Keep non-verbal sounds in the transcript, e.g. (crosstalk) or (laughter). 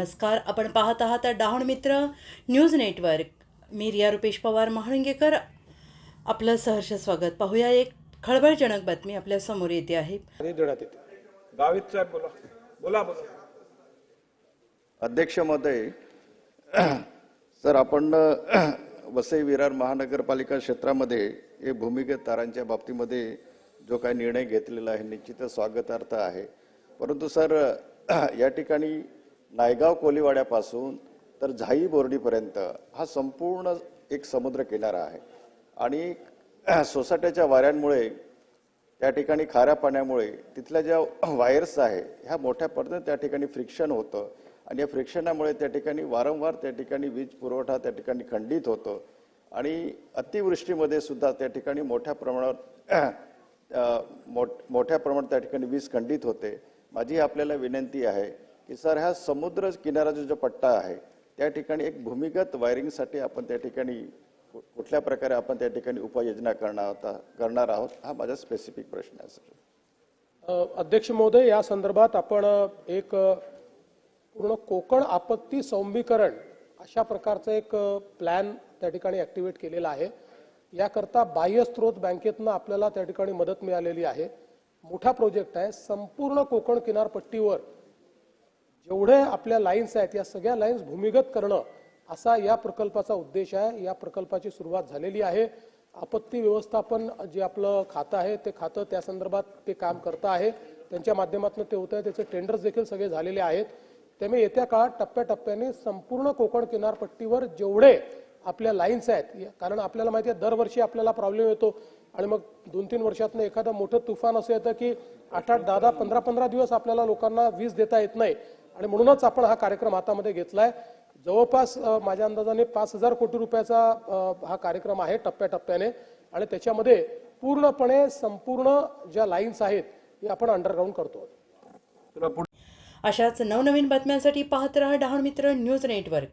नमस्कार. आपण पाहत आहात डहाण मित्र न्यूज नेटवर्क. मी रिया रुपेश पवार महाळुंगेकर. आपलं सहर्ष स्वागत. पाहूया एक खळबळजनक बातमी आपल्यासमोर येते आहे. अध्यक्ष महोदय (clears throat) सर आपण (clears throat) वसई विरार महानगरपालिका क्षेत्रामध्ये हे भूमिगत तारांच्या बाबतीमध्ये जो काही निर्णय घेतलेला आहे निश्चितच स्वागतार्थ आहे. परंतु सर (clears throat) या ठिकाणी नायगाव कोलीवाड्यापासून तर झाई बोर्डीपर्यंत हा संपूर्ण एक समुद्र किनारा आहे. आणि (clears throat) सोसाट्याच्या वाऱ्यांमुळे त्या ठिकाणी खाऱ्या पाण्यामुळे तिथल्या ज्या (clears throat) वायर्स आहे ह्या मोठ्या पडद्यात त्या ठिकाणी फ्रिक्शन होतं. आणि या फ्रिक्शनामुळे त्या ठिकाणी वारंवार त्या ठिकाणी वीज पुरवठा त्या ठिकाणी खंडित होतो. आणि अतिवृष्टीमध्ये सुद्धा त्या ठिकाणी मोठ्या प्रमाणावर (clears throat) मोठ- मोठ्या प्रमाणात त्या ठिकाणी वीज खंडित होते. माझी आपल्याला विनंती आहे की सर हा समुद्र किनाऱ्याचा जो पट्टा आहे त्या ठिकाणी एक भूमिगत वायरिंगसाठी आपण त्या ठिकाणी कुठल्या प्रकारे आपण त्या ठिकाणी उपाययोजना करणार होता करणार आहोत हा माझा स्पेसिफिक प्रश्न आहे सर. अध्यक्ष महोदय या संदर्भात आपण एक पूर्ण कोकण आपत्ती सौम्यीकरण अशा प्रकारचं एक प्लॅन त्या ठिकाणी ऍक्टिव्हेट केलेला आहे. याकरता बाह्य स्त्रोत बँकेतनं आपल्याला त्या ठिकाणी मदत मिळालेली आहे. मोठा प्रोजेक्ट आहे. संपूर्ण कोकण किनारपट्टीवर जेवढे आपल्या लाईन्स आहेत या सगळ्या लाईन्स भूमिगत करणं असा या प्रकल्पाचा उद्देश आहे. या प्रकल्पाची सुरुवात झालेली आहे. आपत्ती व्यवस्थापन जे आपलं खातं आहे ते खातं त्या संदर्भात ते काम करतं आहे. त्यांच्या माध्यमातून ते होतं आहे. त्याचे टेंडर्स देखील सगळे झालेले आहेत. त्यामुळे येत्या काळात टप्प्याटप्प्याने संपूर्ण कोकण किनारपट्टीवर जेवढे आपल्या लाईन्स आहेत कारण आपल्याला माहिती आहे दरवर्षी आपल्याला प्रॉब्लेम येतो. आणि मग दोन तीन वर्षातनं एखादं मोठं तुफान असं येतं की आठ आठ दहा दहा पंधरा पंधरा दिवस आपल्याला लोकांना वीज देता येत नाही. आणि म्हणूनच आपण हा कार्यक्रम हातामध्ये घेतलाय. जवळपास अ, माझ्या अंदाजाने पाच हजार कोटी रुपयाचा हा कार्यक्रम आहे टप्प्याटप्प्याने. आणि त्याच्यामध्ये पूर्णपणे संपूर्ण ज्या लाईन्स आहेत हे आपण अंडरग्राऊंड करतो अशाच नवनवीन बातम्यांसाठी पाहत रहा डहाण मित्र न्यूज नेटवर्क.